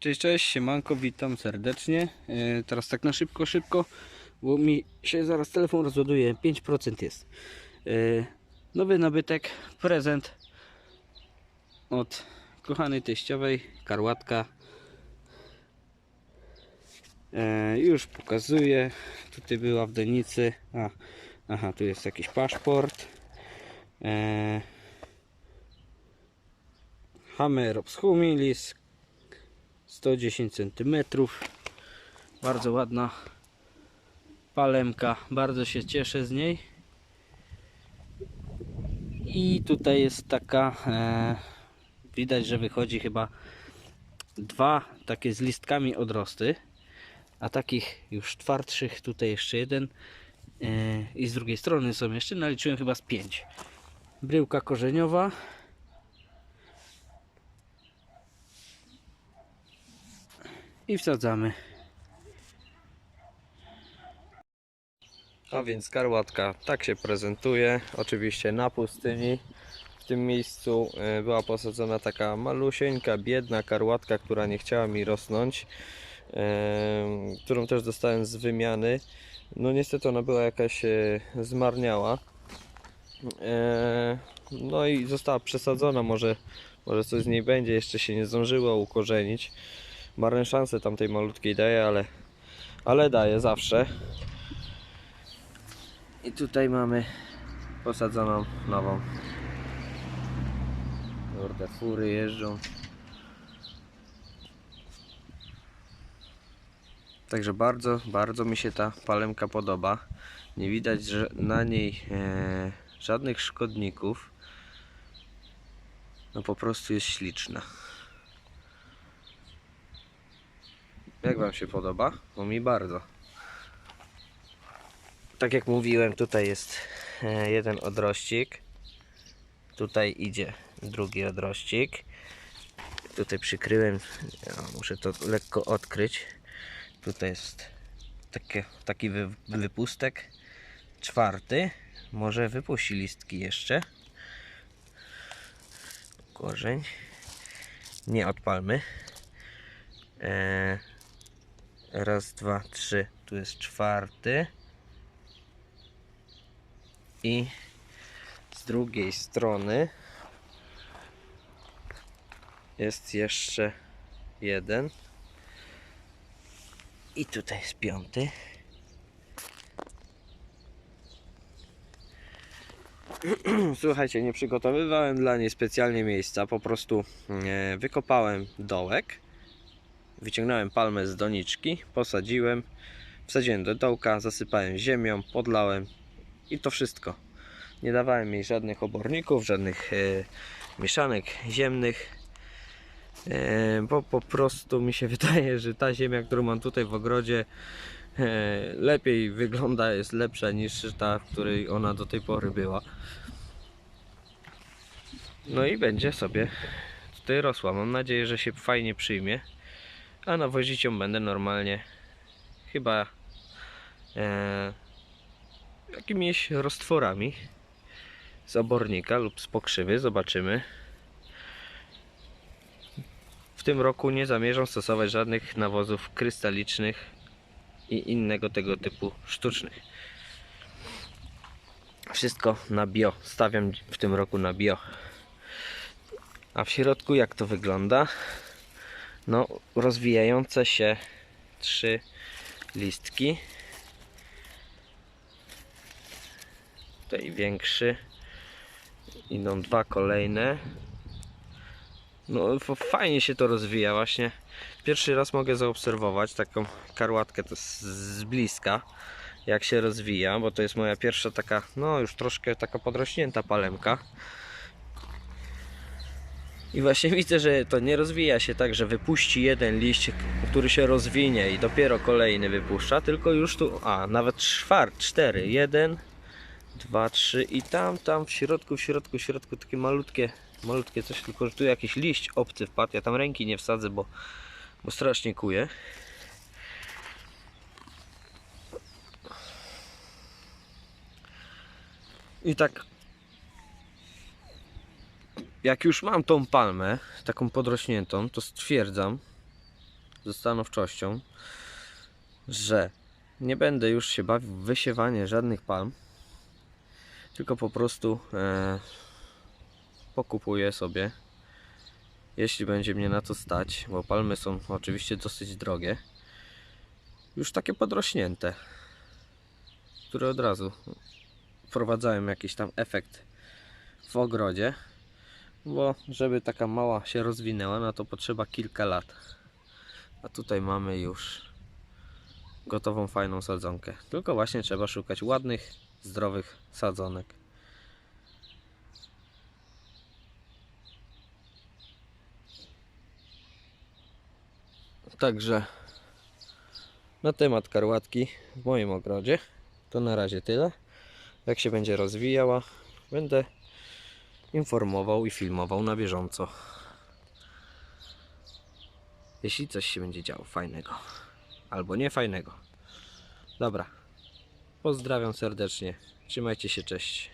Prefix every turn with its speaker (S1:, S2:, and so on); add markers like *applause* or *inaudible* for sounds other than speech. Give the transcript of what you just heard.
S1: Cześć, cześć, siemanko, witam serdecznie. E, teraz tak na szybko, szybko, bo mi się zaraz telefon rozładuje, 5% jest. E, nowy nabytek, prezent od kochanej teściowej, karłatka. E, już pokazuję, tutaj była w Denicy. A, aha, tu jest jakiś paszport. Hammer Humilis 110 cm bardzo ładna palemka. Bardzo się cieszę z niej. I tutaj jest taka e, widać że wychodzi chyba dwa takie z listkami odrosty a takich już twardszych tutaj jeszcze jeden e, i z drugiej strony są jeszcze. Naliczyłem chyba z pięć. Bryłka korzeniowa i wsadzamy.
S2: A więc karłatka tak się prezentuje, oczywiście na pustyni. W tym miejscu e, była posadzona taka malusieńka, biedna karłatka, która nie chciała mi rosnąć, e, którą też dostałem z wymiany. No niestety ona była jakaś e, zmarniała. No i została przesadzona, może, może coś z niej będzie, jeszcze się nie zdążyło ukorzenić. Marne szanse tamtej malutkiej daje, ale, ale daje zawsze. I tutaj mamy posadzoną nową. Kurde, fury jeżdżą. Także bardzo, bardzo mi się ta palemka podoba. Nie widać że na niej e, żadnych szkodników. No po prostu jest śliczna. Jak Wam się podoba? Bo mi bardzo. Tak jak mówiłem, tutaj jest e, jeden odrościk. Tutaj idzie drugi odrościk. Tutaj przykryłem, ja muszę to lekko odkryć. Tutaj jest taki wy, wypustek. Czwarty. Może wypuści listki jeszcze. Korzeń. Nie odpalmy. E, raz, dwa, trzy. Tu jest czwarty. I z drugiej strony jest jeszcze jeden. I tutaj jest piąty. *clears throat* Słuchajcie, nie przygotowywałem dla niej specjalnie miejsca, po prostu e, wykopałem dołek, wyciągnąłem palmę z doniczki, posadziłem, wsadziłem do dołka, zasypałem ziemią, podlałem i to wszystko. Nie dawałem jej żadnych oborników, żadnych e, mieszanek ziemnych, e, bo po prostu mi się *laughs* wydaje, że ta ziemia, którą mam tutaj w ogrodzie, e, lepiej wygląda, jest lepsza niż ta, w której ona do tej pory była. No i będzie sobie tutaj rosła. Mam nadzieję, że się fajnie przyjmie. A nawozić ją będę normalnie. Chyba e, jakimiś roztworami z obornika lub z pokrzywy. Zobaczymy. W tym roku nie zamierzam stosować żadnych nawozów krystalicznych i innego tego typu sztucznych. Wszystko na bio. Stawiam w tym roku na bio. A w środku jak to wygląda? No, rozwijające się trzy listki. Tutaj większy. Idą dwa kolejne. No, fajnie się to rozwija właśnie. Pierwszy raz mogę zaobserwować taką karłatkę to z bliska, jak się rozwija, bo to jest moja pierwsza taka, no już troszkę taka podrośnięta palemka. I właśnie *laughs* widzę, że to nie rozwija się tak, że wypuści jeden liść, który się rozwinie i dopiero kolejny wypuszcza, tylko już tu, a nawet czwar, cztery, jeden, dwa, trzy i tam, tam w środku, w środku, w środku takie malutkie, malutkie coś, tylko że tu jakiś liść obcy wpadł, ja tam ręki nie wsadzę, bo, bo strasznie kuje. I tak jak już mam tą palmę, taką podrośniętą, to stwierdzam, ze stanowczością, że nie będę już się bawił w wysiewanie żadnych palm, tylko po prostu e, pokupuję sobie, jeśli będzie mnie na to stać, bo palmy są oczywiście dosyć drogie, już takie podrośnięte, które od razu wprowadzają jakiś tam efekt w ogrodzie, bo żeby taka mała się rozwinęła, no to potrzeba kilka lat. A tutaj mamy już gotową, fajną sadzonkę. Tylko właśnie trzeba szukać ładnych, zdrowych sadzonek. Także na temat karłatki w moim ogrodzie to na razie tyle. Jak się będzie rozwijała, będę informował i filmował na bieżąco. Jeśli coś się będzie działo fajnego albo nie fajnego. Dobra. Pozdrawiam serdecznie. Trzymajcie się, cześć.